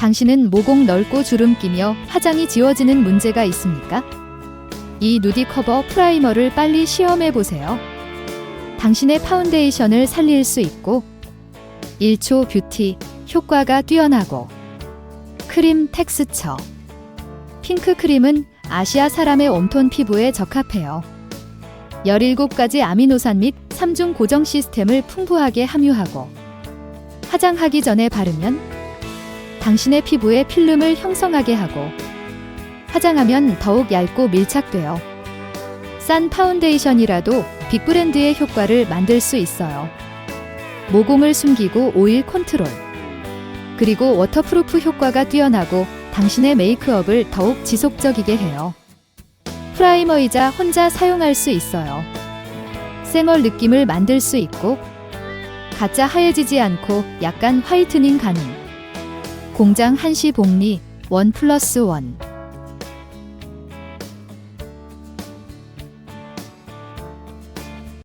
당신은 모공 넓고 주름 끼며 화장이 지워지는 문제가 있습니까? 이 누디 커버 프라이머를 빨리 시험해 보세요. 당신의 파운데이션을 살릴 수 있고 1초 뷰티 효과가 뛰어나고 크림 텍스처 핑크 크림은 아시아 사람의 웜톤 피부에 적합해요. 17가지 아미노산 및 3중 고정 시스템을 풍부하게 함유하고 화장하기 전에 바르면 당신의 피부에 필름을 형성하게 하고 화장하면 더욱 얇고 밀착돼요. 싼 파운데이션이라도 빅브랜드의 효과를 만들 수 있어요. 모공을 숨기고 오일 컨트롤. 그리고 워터프루프 효과가 뛰어나고 당신의 메이크업을 더욱 지속적이게 해요. 프라이머이자 혼자 사용할 수 있어요. 쌩얼 느낌을 만들 수 있고 가짜 하얘지지 않고 약간 화이트닝 가능. 공장 한시 복리 원 플러스 원.